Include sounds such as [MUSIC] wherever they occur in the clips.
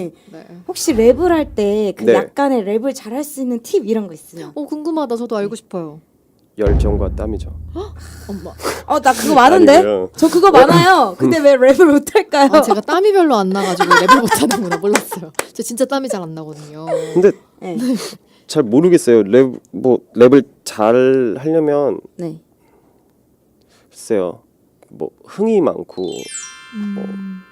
네. 혹시 랩을 할 때 그 네. 약간의 랩을 잘할 수 있는 팁 이런 거 있으면? 어 궁금하다. 저도 알고 싶어요. 열정과 땀이죠. 엄마. 어 나 그거 많은데? 아니고요. 저 그거 많아요. 근데 왜 랩을 못 할까요? 아, 제가 땀이 별로 안 나가지고 랩을 못하는구나 몰랐어요. 저 진짜 땀이 잘 안 나거든요. 근데 네. 잘 모르겠어요. 랩 뭐 랩을 잘 하려면 네. 글쎄요. 뭐 흥이 많고 음.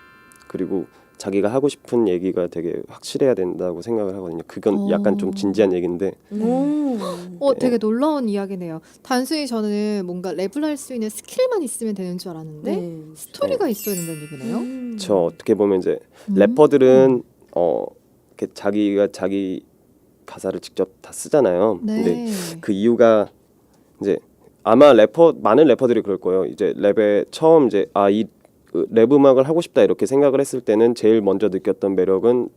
그리고 자기가 하고 싶은 얘기가 되게 확실해야 된다고 생각을 하거든요. 그건 약간 좀 어. 진지한 얘기인데 오. 어, 되게 놀라운 이야기네요. 단순히 저는 뭔가 랩을 할 수 있는 스킬만 있으면 되는 줄 알았는데 네. 스토리가 있어야 된다는 얘기네요. 음. 저 어떻게 보면 이제 음. 래퍼들은 어 이렇게 자기가 자기 가사를 직접 다 쓰잖아요. 네. 근데 그 이유가 이제 아마 래퍼 많은 래퍼들이 그럴 거예요. 이제 랩에 처음 이제 아 이 랩 음악을 하고 싶다 이렇게 생각을 했을 때는 제일 먼저 느꼈던 매력은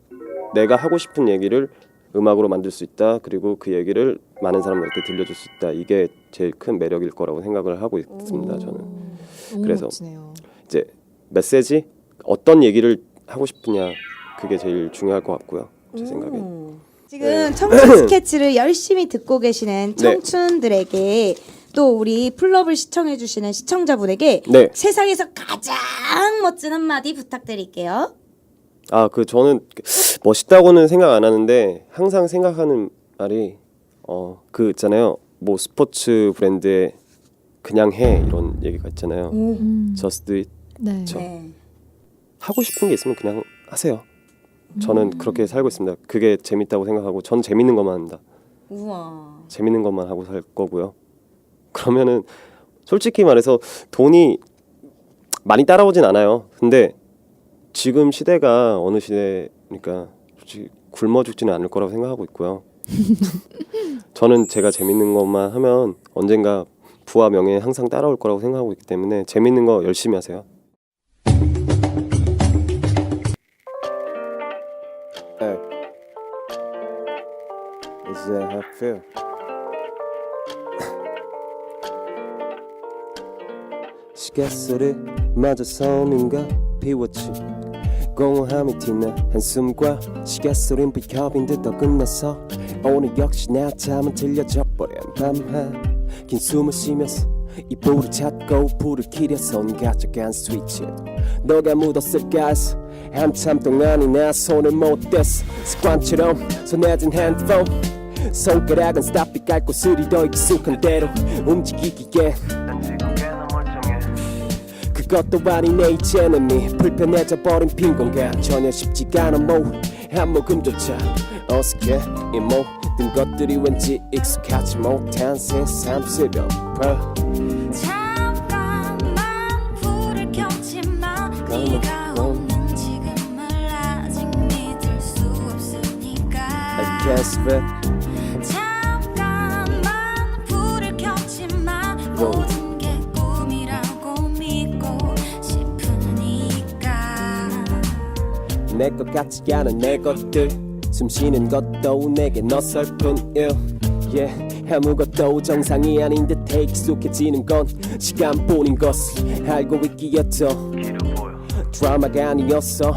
내가 하고 싶은 얘기를 음악으로 만들 수 있다. 그리고 그 얘기를 많은 사람들한테 들려줄 수 있다. 이게 제일 큰 매력일 거라고 생각을 하고 있습니다. 저는 그래서 멋지네요. 이제 메시지 어떤 얘기를 하고 싶으냐 그게 제일 중요할 것 같고요. 제 생각에. 오. 지금 네. 청춘 스케치를 [COUGHS] 열심히 듣고 계시는 네. 청춘들에게 또 우리 풀럽을 시청해 주시는 시청자분에게 네. 세상에서 가장 멋진 한마디 부탁드릴게요. 아 그 저는 멋있다고는 생각 안 하는데 항상 생각하는 말이 어 그 있잖아요 뭐 스포츠 브랜드에 그냥 해 이런 얘기가 있잖아요 오. 음. just do it 네. 저- 네. 하고 싶은 게 있으면 그냥 하세요 저는 그렇게 살고 있습니다 그게 재밌다고 생각하고 전 재밌는 것만 합니다 우와. 재밌는 것만 하고 살 거고요 그러면은 솔직히 말해서 돈이 많이 따라오진 않아요. 근데 지금 시대가 어느 시대니까 솔직히 굶어 죽지는 않을 거라고 생각하고 있고요. [LAUGHS] 저는 제가 재밌는 것만 하면 언젠가 부와 명예 항상 따라올 거라고 생각하고 있기 때문에 재밌는 거 열심히 하세요. That how 시계소리 마저 섬인가 비웠지. 공허함이 튀는 한숨과 시계소린 비협인 듯더 끝났어. 오늘 역시 내 잠은 들려져 버린 밤하 긴 숨을 쉬면서 이불을 찾고 불을 켜려서 온 가져간 스위치 너가 묻었을까 해서 한참 동안이 나 손을 못 댔어. 습관처럼 든 핸드폰. 손가락은 스탑이 깔고 스리 더 익숙한 대로 움직이기에 그것도 아니네 이제는 네 불편해져 버린 빈 공간 전혀 쉽지가 않아 뭐한 모금조차 어색해 이 모든 것들이 왠지 익숙하지 못한 새삼스러워 잠깐만 불을 켰지만. 네가 없는 지금을 아직 믿을 수 없으니까. I guess but 잠깐만 불을 켰지만 모든 내것 같지 않은 내 것들. 숨 쉬는 것도 내게 낯설뿐. Yeah. 아무것도 정상이 아닌 듯해 익숙해지는 건 시간뿐인 것을 알고 있기였죠. 드라마가 아니었어.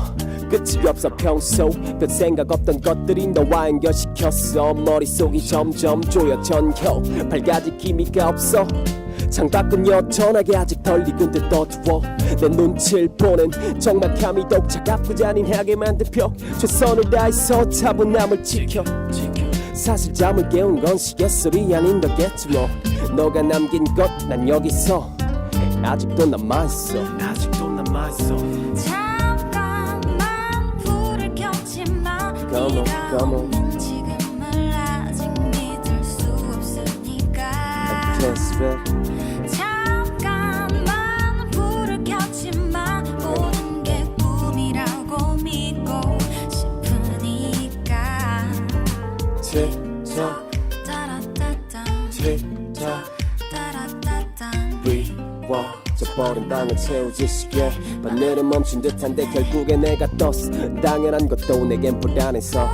끝이 없어. 평소 별 생각 없던 것들이 너와 연결시켰어. 머릿속이 점점 조여 전혀 밝아질 기미가 없어 창밖은 여전하게 아직 덜 익은 듯 어두워 내 눈치를 보는 적막함이 더욱 차갑고 잔인하게 만든 벽 최선을 다해서 차분함을 지켜 사실 잠을 깨운 건 시계소리 아닌 거겠지 뭐 너가 남긴 것 난 여기서. 아직도 남아있어. 아직도 남아있어. 잠깐만 불을 켰지만 Come on, 네가 come on. 없는 지금을 아직 믿을 수 없으니까. I can't spell 미워져 버린 방을 채우지 시계 바늘은 멈춘 듯한데 결국에 내가 떴어. 당연한 것도 내겐 불안해서.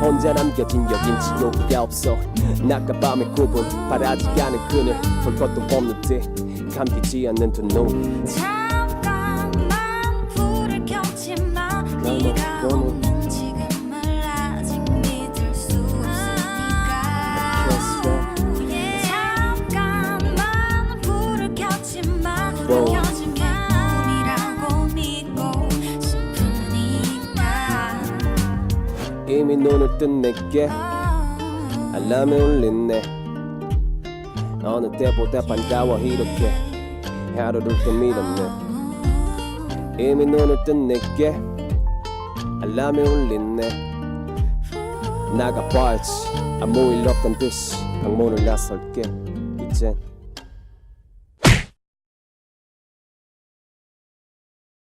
혼자 남겨진 여긴 지옥이가 없어. 낮과 밤의 구분 바라지 않은 그늘 볼 것도 없는 듯 감기지 않는 두눈 눈을 뜬 내게 알람이 울리네. 어느 때보다 반가워 이렇게 하루를 또 믿었네. 이미 눈을 뜬 내게 알람이 울리네. 나가봐야지. 아무 일 없던 듯이 방문을 나설게. 이젠